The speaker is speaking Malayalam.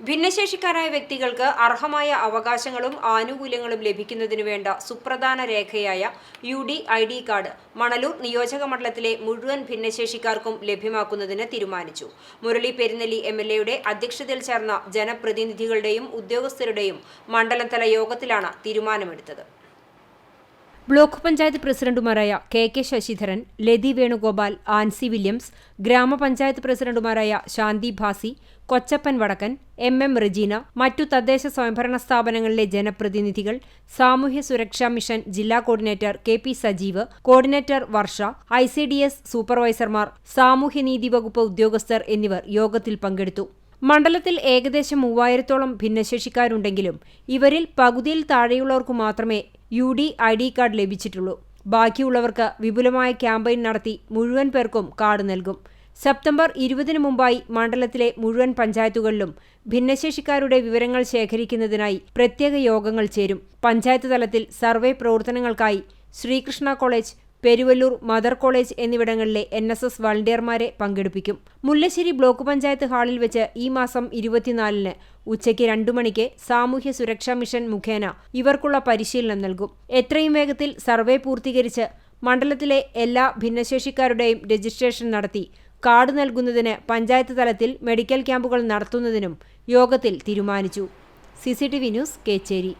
ഭിന്നശേഷിക്കാരായ വ്യക്തികൾക്ക് അർഹമായ അവകാശങ്ങളും ആനുകൂല്യങ്ങളും ലഭിക്കുന്നതിനു വേണ്ട സുപ്രധാന രേഖയായ U D I D card Manalur നിയോജക മണ്ഡലത്തിലെ മുഴുവൻ ഭിന്നശേഷിക്കാർക്കും ലഭ്യമാക്കുന്നതിന് തീരുമാനിച്ചു. മുരളി പെരുന്നെല്ലി എം എൽ എയുടെ അധ്യക്ഷതയിൽ ചേർന്ന ജനപ്രതിനിധികളുടെയും ഉദ്യോഗസ്ഥരുടെയും മണ്ഡലതല യോഗത്തിലാണ് തീരുമാനമെടുത്തത്. ബ്ലോക്ക് പഞ്ചായത്ത് പ്രസിഡന്റുമാരായ K K Sasidharan Lathi Venugopal Ancy Williams ഗ്രാമപഞ്ചായത്ത് പ്രസിഡന്റുമാരായ ശാന്തി ഭാസി കൊച്ചപ്പൻ വടക്കൻ എം എം റെജീന മറ്റു തദ്ദേശ സ്വയംഭരണ സ്ഥാപനങ്ങളിലെ ജനപ്രതിനിധികൾ സാമൂഹ്യ സുരക്ഷാ മിഷൻ ജില്ലാ coordinator K P Sajeev coordinator Varsha I C D S സൂപ്പർവൈസർമാർ സാമൂഹ്യനീതി വകുപ്പ് ഉദ്യോഗസ്ഥർ എന്നിവർ യോഗത്തിൽ പങ്കെടുത്തു. മണ്ഡലത്തിൽ ഏകദേശം മൂവായിരത്തോളം ഭിന്നശേഷിക്കാരുണ്ടെങ്കിലും ഇവരിൽ പകുതിയിൽ താഴെയുള്ളവർക്ക് മാത്രമേ U D I D card ലഭിച്ചിട്ടുള്ളൂ. ബാക്കിയുള്ളവർക്ക് വിപുലമായ ക്യാമ്പയിൻ നടത്തി മുഴുവൻ പേർക്കും കാർഡ് നൽകും. സെപ്റ്റംബർ ഇരുപതിനു മുമ്പായി മണ്ഡലത്തിലെ മുഴുവൻ പഞ്ചായത്തുകളിലും ഭിന്നശേഷിക്കാരുടെ വിവരങ്ങൾ ശേഖരിക്കുന്നതിനായി പ്രത്യേക യോഗങ്ങൾ ചേരും. പഞ്ചായത്ത് തലത്തിൽ സർവേ പ്രവർത്തനങ്ങൾക്കായി Sreekrishna college Peruvallur mother college എന്നിവിടങ്ങളിലെ എൻ എസ് എസ് വളണ്ടിയർമാരെ പങ്കെടുപ്പിക്കും. മുല്ലശ്ശേരി ബ്ലോക്ക് പഞ്ചായത്ത് ഹാളിൽ വെച്ച് ഈ മാസം ഇരുപത്തിനാലിന് ഉച്ചയ്ക്ക് രണ്ടു മണിക്ക് സാമൂഹ്യ സുരക്ഷാ മിഷൻ മുഖേന ഇവർക്കുള്ള പരിശീലനം നൽകും. എത്രയും വേഗത്തിൽ സർവേ പൂർത്തീകരിച്ച് മണ്ഡലത്തിലെ എല്ലാ ഭിന്നശേഷിക്കാരുടെയും രജിസ്ട്രേഷൻ നടത്തി കാർഡ് നൽകുന്നതിന് പഞ്ചായത്ത് തലത്തിൽ മെഡിക്കൽ ക്യാമ്പുകൾ നടത്തുന്നതിനും യോഗത്തിൽ തീരുമാനിച്ചു. CCTV news Kecheri.